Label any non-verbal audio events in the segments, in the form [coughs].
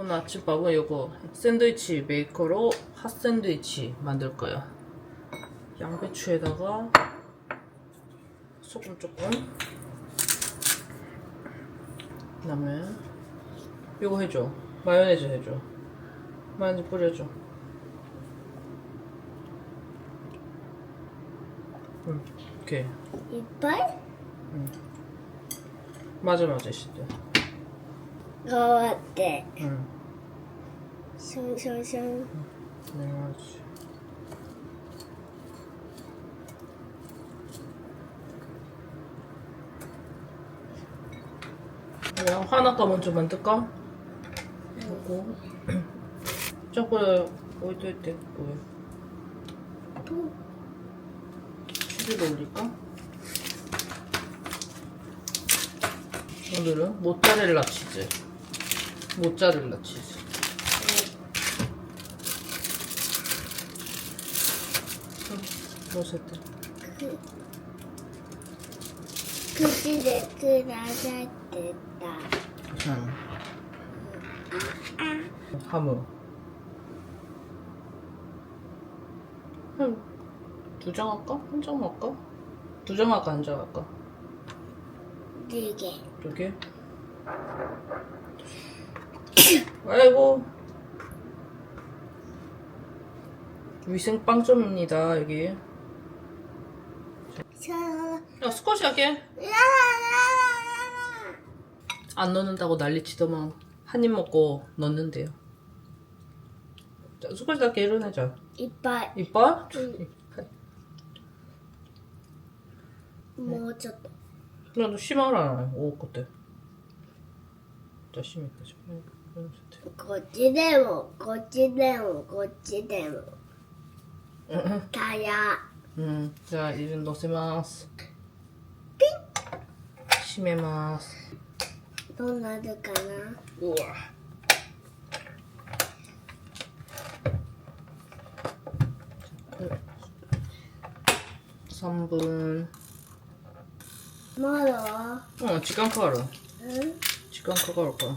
오늘 아침밥은 이거 샌드위치 메이커로 핫 샌드위치 만들 거예요. 양배추에다가 소금 조금. 그 다음에 이거 해줘. 마요네즈 해줘. 마요네즈 뿌려줘. 응, 오케이. 이빨? 맞아 맞아 시대. 거 같아. 응, 슝슝슝. 네 맞지. 그냥 하나가 먼저 만들까? 하고 초콜릿 어디 있대? 뭐야? 치즈를 올릴까? 오늘은 모짜렐라 치즈 모짜렐라 치즈 로세트 그, 그 집에 그 나사 됐다. 응 하무 두장 할까? 한 장 할까? 두 장 할까? 한 장 할까? 네 개. 두 개? 아이고. 위생 빵점입니다 여기. 야 스쿼시 할게. 안 넣는다고 난리치더만. 한 입 먹고 넣는데요. 자, 스쿼시 할게 일어나자 이빨. 이빨? 응. 뭐 먹었다. 그냥 너 심하라. 오 그때. 자 심했다 심했다. こっちでもこっちでもこっちでも。タイヤうんじゃあいるのせます。ピッ閉めます。どうなるかな？うわ。3分。まだ？うん時間かかる、うん、時間かかるから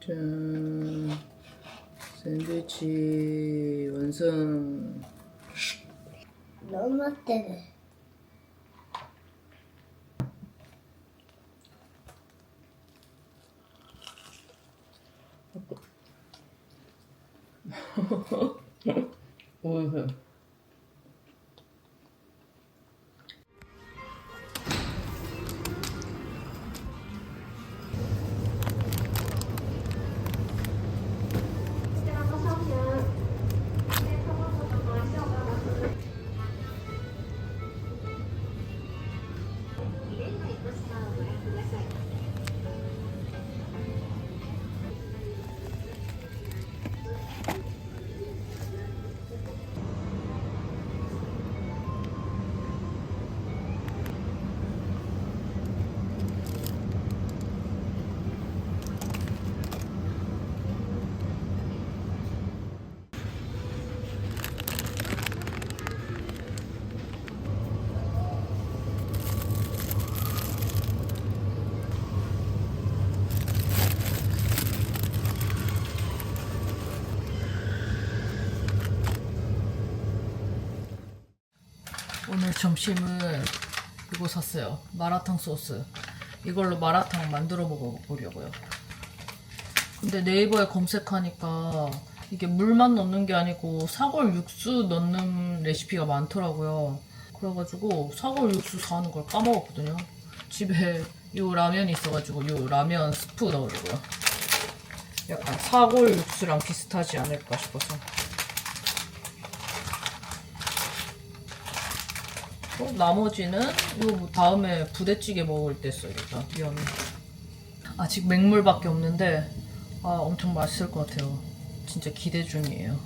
짠. 샌드위치 완성. 너무 때문 오늘 점심은 이거 샀어요. 마라탕 소스. 이걸로 마라탕 만들어 먹어보려고요. 근데 네이버에 검색하니까 이게 물만 넣는 게 아니고 사골 육수 넣는 레시피가 많더라고요. 그래가지고 사골 육수 사는 걸 까먹었거든요. 집에 요 라면이 있어가지고 요 라면 스프 넣으려고요. 약간 사골 육수랑 비슷하지 않을까 싶어서. 어, 나머지는 이거 뭐 다음에 부대찌개 먹을 때 써야겠다. 면은. 아직 맹물밖에 없는데 아 엄청 맛있을 것 같아요. 진짜 기대 중이에요.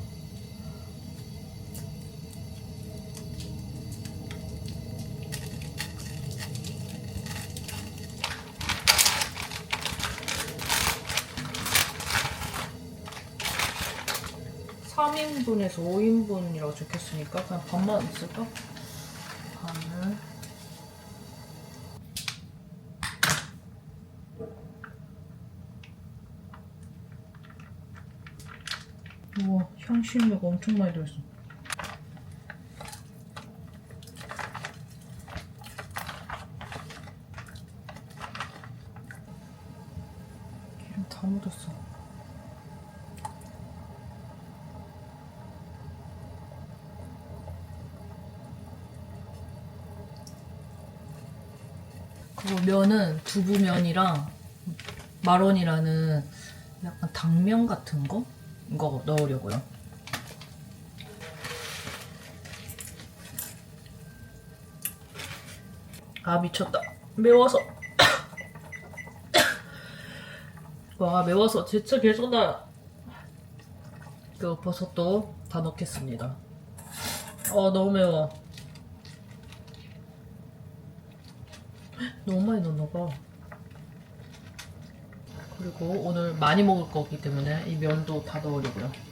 삼인분에서 5인분이라고 적혔으니까 그냥 반만 있을까? 반을 우와 향신료가 엄청 많이 들어있어 기름 다 묻었어 그리고 면은 두부면이랑 마론이라는 약간 당면 같은 거? 이거 넣으려고요. 아 미쳤다. 매워서. [coughs] 와 매워서 진짜 계속 나. 그 버섯도 다 넣겠습니다. 어 너무 매워. [gasps] 너무 많이 넣나 봐. 그리고 오늘 많이 먹을 거기 때문에 이 면도 다 넣으려고요.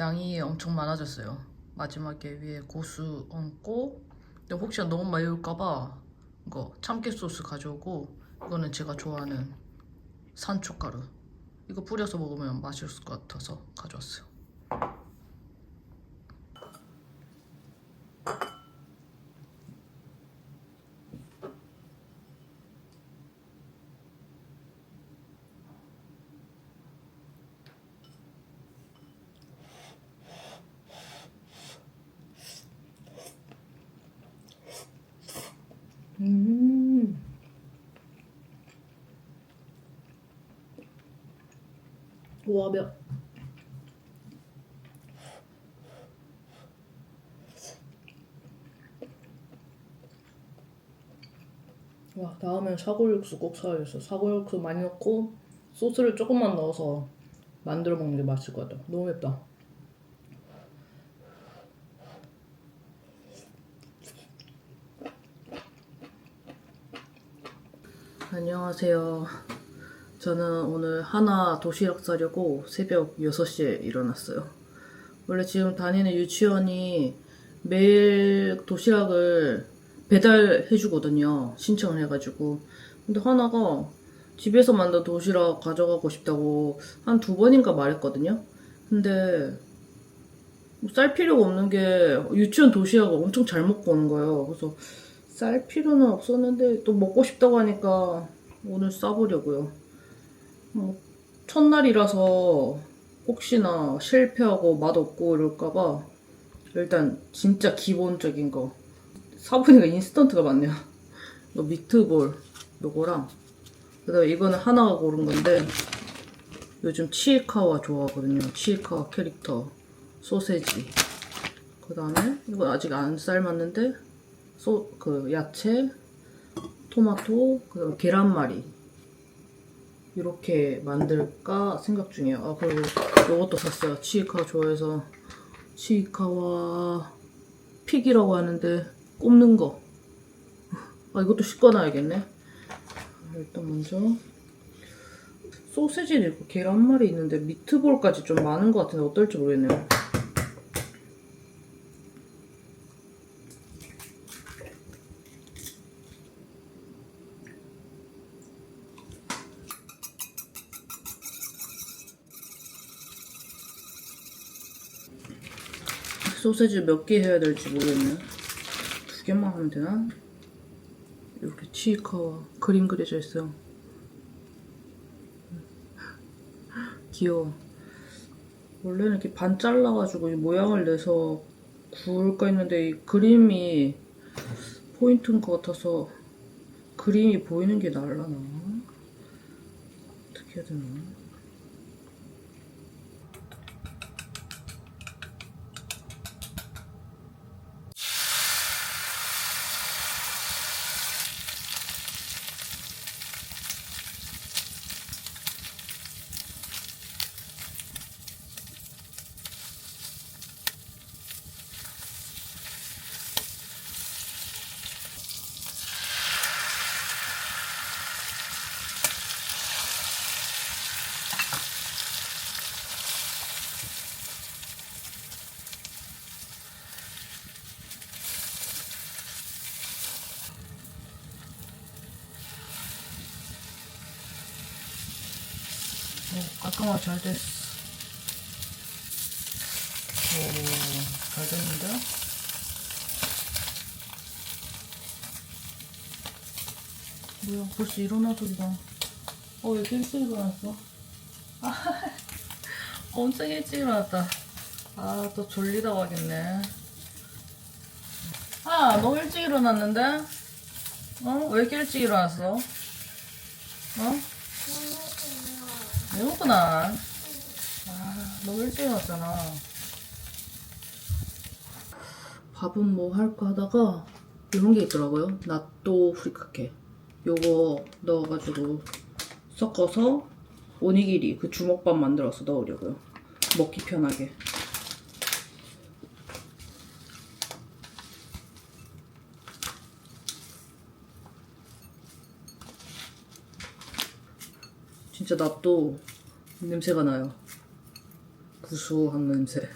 양이 엄청 많아졌어요. 마지막에 위에 고수 얹고 근데 혹시나 너무 매울까봐 이거 참깨 소스 가져오고 이거는 제가 좋아하는 산초가루 이거 뿌려서 먹으면 맛있을 것 같아서 가져왔어요. 음. 와, 몇. 와, 다음엔 사골육수 꼭 사야겠어. 사골육수 많이 넣고 소스를 조금만 넣어서 만들어 먹는 게 맛있을 것 같아. 너무 맵다. 안녕하세요. 저는 오늘 하나 도시락 싸려고 새벽 6시에 일어났어요. 원래 지금 다니는 유치원이 매일 도시락을 배달해 주거든요. 신청을 해가지고. 근데 하나가 집에서 만든 도시락 가져가고 싶다고 한 두 번인가 말했거든요. 근데 뭐쌀 필요가 없는 게 유치원 도시락을 엄청 잘 먹고 오는 거예요. 그래서 쌀 필요는 없었는데 또 먹고 싶다고 하니까 오늘 싸보려고요. 어, 첫날이라서 혹시나 실패하고 맛없고 이럴까봐 일단 진짜 기본적인 거 사보니까 인스턴트가 많네요. 이거 미트볼 요거랑 그다음에 이거는 하나가 고른 건데 요즘 치이카와 좋아하거든요. 치이카와 캐릭터 소세지 그 다음에 이거 아직 안 삶았는데 소, 그 야채 토마토 그다음에 계란말이 이렇게 만들까 생각 중이에요. 아 그리고 이것도 샀어요. 치이카 좋아해서 치이카와 픽이라고 하는데 꼽는 거. 아 이것도 씻어놔야겠네. 일단 먼저 소세지는 있고 계란말이 있는데 미트볼까지 좀 많은 것 같은데 어떨지 모르겠네요. 소세지 몇 개 해야 될지 모르겠네. 두 개만 하면 되나? 이렇게 치이카와 그림 그려져 있어요. [laughs] 귀여워. 원래는 이렇게 반 잘라가지고 이 모양을 내서 구울까 했는데 이 그림이 포인트인 것 같아서 그림이 보이는 게 나을라나? 어떻게 해야 되나? 오, 깔끔하게 잘 됐어. 오, 잘 됐는데? 뭐야, 벌써 일어나 소리가. 어, 왜 이렇게 일찍 일어났어? 아, [laughs] 엄청 일찍 일어났다. 아, 또 졸리다고 하겠네. 아, 너무 일찍 일어났는데? 어? 왜 이렇게 일찍 일어났어? 어? 배고프나? 아, 너무 일찍 일어났잖아. 밥은 뭐 할까 하다가 이런 게 있더라고요. 나또 후리카케. 요거 넣어가지고 섞어서 오니기리 그 주먹밥 만들어서 넣으려고요. 먹기 편하게. 진짜 낫또 냄새가 나요. 구수한 냄새.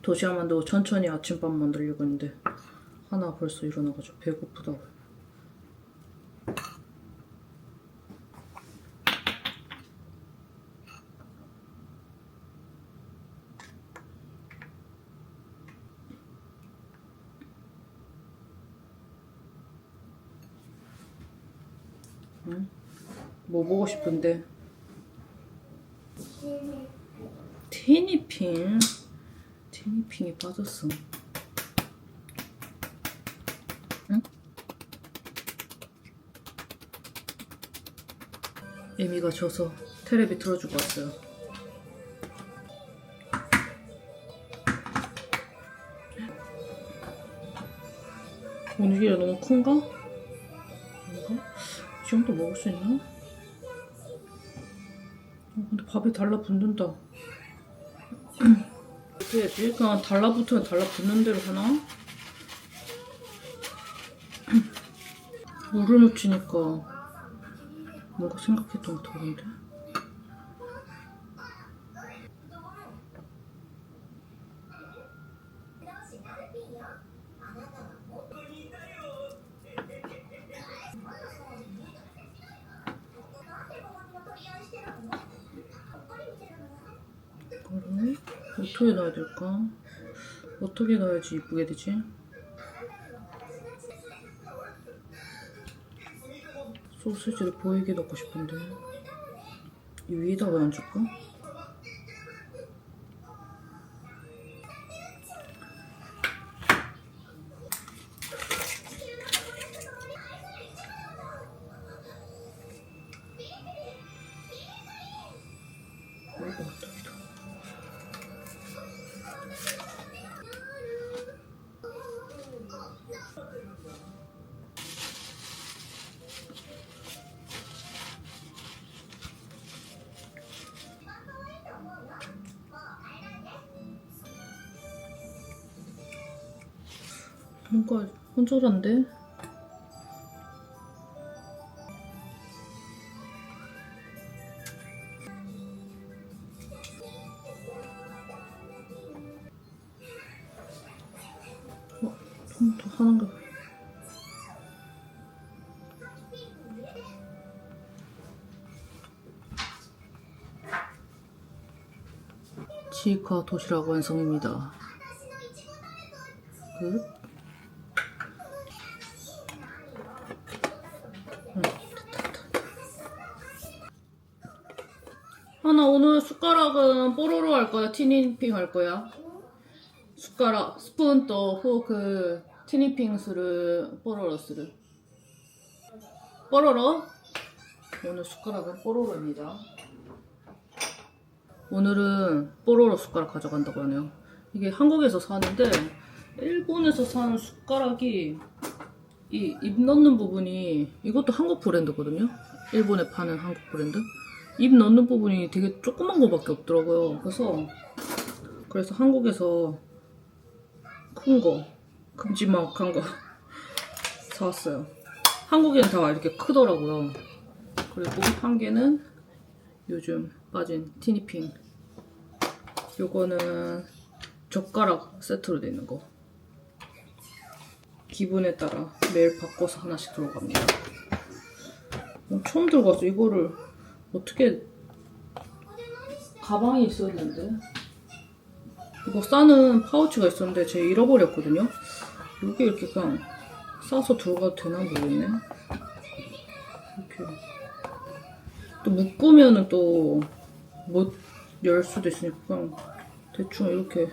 도시락 만들고 천천히 아침밥 만들려고 했는데 하나 벌써 일어나가지고 배고프다고. 뭐 보고 싶은데? 티니핑? 티니핑이 빠졌어. 응? 에미가 져서 테레비 틀어주고 왔어요. 오늘이라 너무 큰가? 뭔가? 이 정도 먹을 수 있나? 밥이 달라붙는다. 어떻게 해야지? 그냥 달라붙으면 달라붙는 대로 하나? [clears throat] 물을 묻히니까 뭔가 생각했던 거 다른데? 어떻게 넣어야 될까? 어떻게 넣어야지 이쁘게 되지? 소시지를 보이게 넣고 싶은데 이 위에다가 얹을까? 뭔가 혼절한데? 어, 좀더 하는 거. 치과 도시락 완성입니다. 끝. 아, 나 오늘 숟가락은 뽀로로 할 거야? 티니핑 할 거야? 숟- 숟가락, 스푼 또 포크, 티니핑 스를 뽀로로 쓰る. 뽀로로? 오늘 숟가락은 뽀로로입니다. 오늘은 뽀로로 숟가락 가져간다고 하네요. 이게 한국에서 사는데 일본에서 사는 숟가락이 이 입 넣는 부분이 이것도 한국 브랜드거든요. 일본에 파는 한국 브랜드. 입 넣는 부분이 되게 조그만 거밖에 없더라고요. 그래서 그래서 한국에서 큰 거, 큼지막한 거 [laughs] 사왔어요. 한국에는 다 이렇게 크더라고요. 그리고 한 개는 요즘 빠진 티니핑. 요거는 젓가락 세트로 돼 있는 거. 기분에 따라 매일 바꿔서 하나씩 들어갑니다. 어, 처음 들어가서 이거를 어떻게 가방에 있어야 되는데 이거 싸는 파우치가 있었는데 제가 잃어버렸거든요. 이게 이렇게 그냥 싸서 들어가도 되나 모르겠네. 이렇게 또 묶으면은 또 못 열 수도 있으니까 그냥 대충 이렇게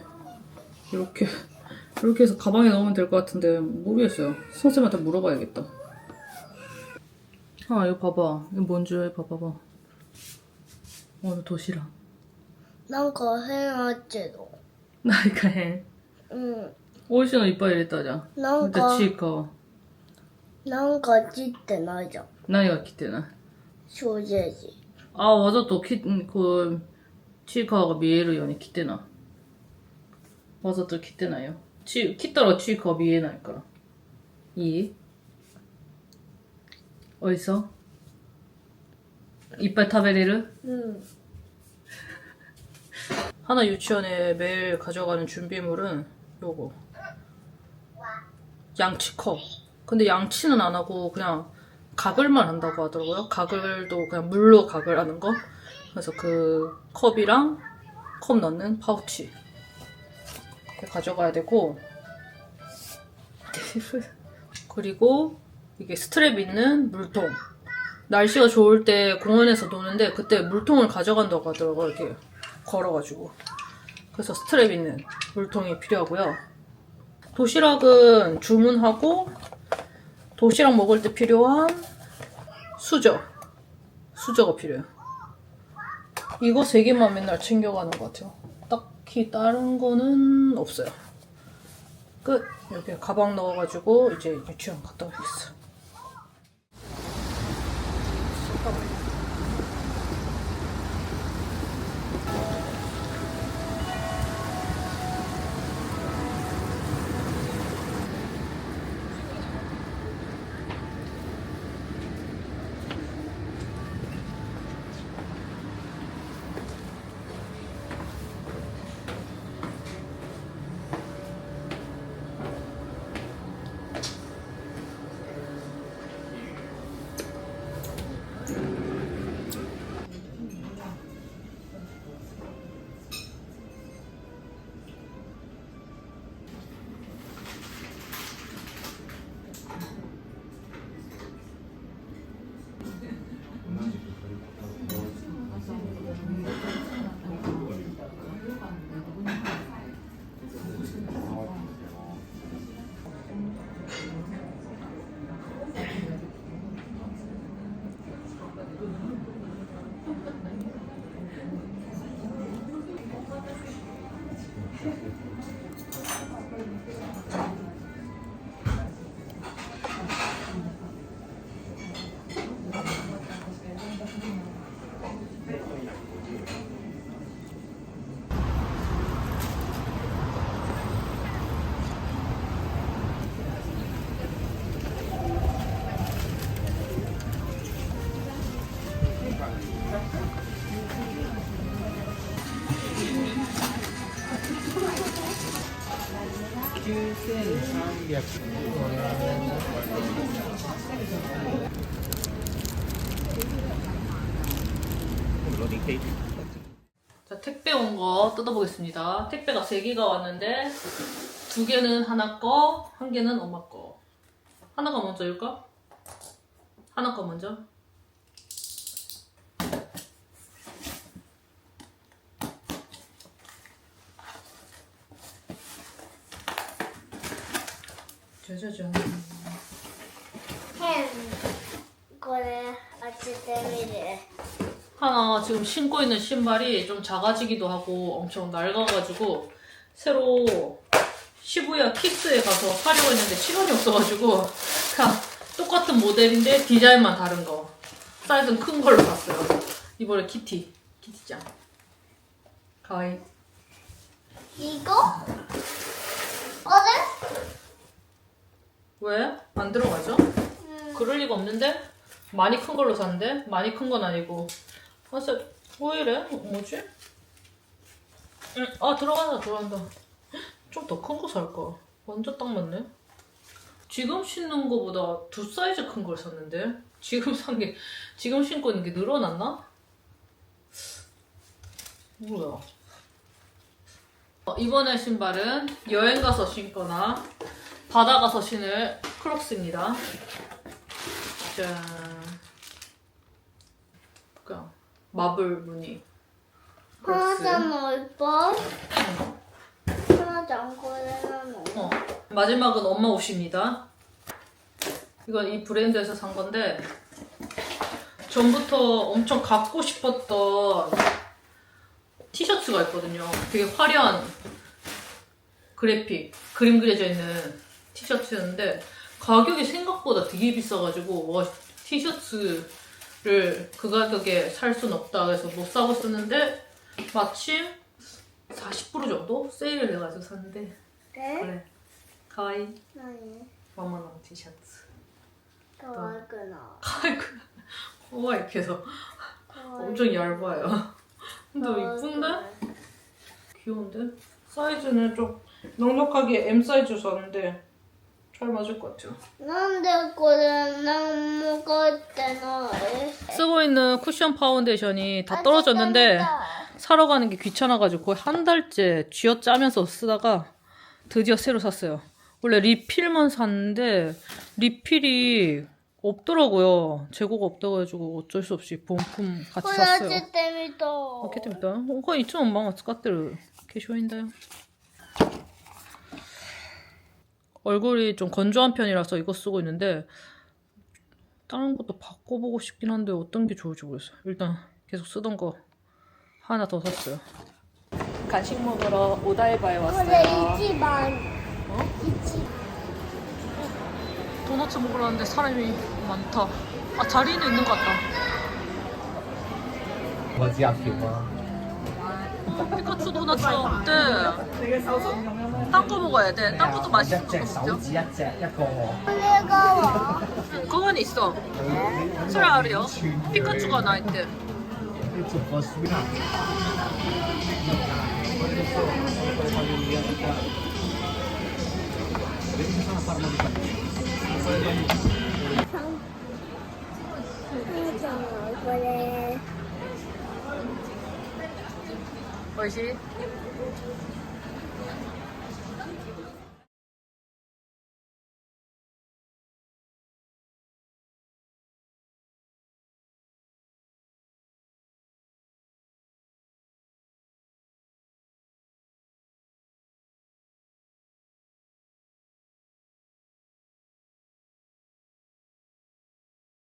이렇게 이렇게 해서 가방에 넣으면 될 것 같은데 모르겠어요. 선생님한테 물어봐야겠다. 아 이거 봐봐. 이거 뭔지 봐봐봐. あの年らなんか変あっちのなんか変？うん。美味しいのいっぱい入れたじゃん。なんか。チーカーなんか切ってないじゃん。何が切ってない。ソーセージああわざと切こうチーカーが見えるように切ってない？わざと切ってないよ。ち切ったらチーカー見えないから。いい？おいしそう？ん。 하나 유치원에 매일 가져가는 준비물은 요거. 양치컵. 근데 양치는 안 하고 그냥 가글만 한다고 하더라고요. 가글도 그냥 물로 가글하는 거. 그래서 그 컵이랑 컵 넣는 파우치. 이렇게 가져가야 되고. [laughs] 그리고 이게 스트랩 있는 물통 날씨가 좋을 때 공원에서 노는데 그때 물통을 가져간다고 하더라고요 이렇게 걸어가지고. 그래서 스트랩 있는 물통이 필요하고요. 도시락은 주문하고 도시락 먹을 때 필요한 수저. 수저가 필요해요. 이거 세 개만 맨날 챙겨가는 것 같아요. 딱히 다른 거는 없어요. 끝. 이렇게 가방 넣어가지고 이제 유치원 갔다 오겠어 요 자, 택배 온 거 뜯어보겠습니다. 택배가 3개가 왔는데, 두 개는 하나 거, 한 개는 엄마 거. 하나가 먼저일까? 하나 거 먼저. 조조조. 햄. 이거는 아침 때문에. 하나 지금 신고 있는 신발이 좀 작아지기도 하고 엄청 낡아가지고 새로 시부야 키스에 가서 사려고 했는데 시간이 없어가지고 그냥 똑같은 모델인데 디자인만 다른 거 사이즈는 큰 걸로 봤어요 이번에 키티 키티짱 가위 이거? 어제? 왜? 안 들어가죠? 음. 그럴 리가 없는데? 많이 큰 걸로 샀는데? 많이 큰 건 아니고. 아, 진짜, 왜 이래? 뭐지? 아, 들어간다, 들어간다. 좀 더 큰 거 살까? 완전 딱 맞네. 지금 신는 거보다 두 사이즈 큰 걸 샀는데? 지금 산 게, 지금 신고 있는 게 늘어났나? 뭐야. 어, 이번에 신발은 여행 가서 신거나 바다가서 신을 크록스입니다. 짠. 그냥 마블 무늬. 하나도 안 예뻐. 하나도 안 고래나 마지막은 엄마 옷입니다. 이건 이 브랜드에서 산 건데 전부터 엄청 갖고 싶었던 티셔츠가 있거든요. 되게 화려한 그래픽, 그림 그려져 있는 티셔츠였는데 가격이 생각보다 되게 비싸가지고 와 티셔츠를 그 가격에 살 순 없다 그래서 못 사고 썼는데 마침 40% 정도 세일을 해가지고 샀는데 え 그래 가와이 何 마마노 티셔츠 かわいくな 가와이 가와이 계속 かわいい 엄청 얇아요 근데 이쁜데? 귀여운데? 사이즈는 좀 넉넉하게 M 사이즈 샀는데 잘 맞을 것 같아요 なんでこれ何も書いてない 쓰고 있는 쿠션 파운데이션이 다 떨어졌는데 사러 가는 게 귀찮아가지고 거의 한 달째 쥐어짜면서 쓰다가 드디어 새로 샀어요. 원래 리필만 샀는데 리필이 없더라고요. 재고가 없다가지고 어쩔 수 없이 본품 こ 같이 れ当 샀어요. ててみた 어, 開けてみたこれいつもママ使ってる化粧品だよ 얼굴이 좀 건조한 편이라서 이거 쓰고 있는데 다른 것도 바꿔보고 싶긴 한데 어떤 게 좋을지 모르겠어요. 일단 계속 쓰던 거 하나 더 샀어요. 간식 먹으러 오다이바에 왔어요. 근데 있지만 어? 있지. 도넛 먹으러 왔는데 사람이 많다. 아 자리는 있는 것 같다. 뭐지 앞에 봐. 피카츄 도넛 어때? 딴거 먹어야 돼. 딴 것도 맛있는 거 먹죠. 我 그건 있어. 소라리요. 피카츄가 나 있대. 이거 뭐래? Hoje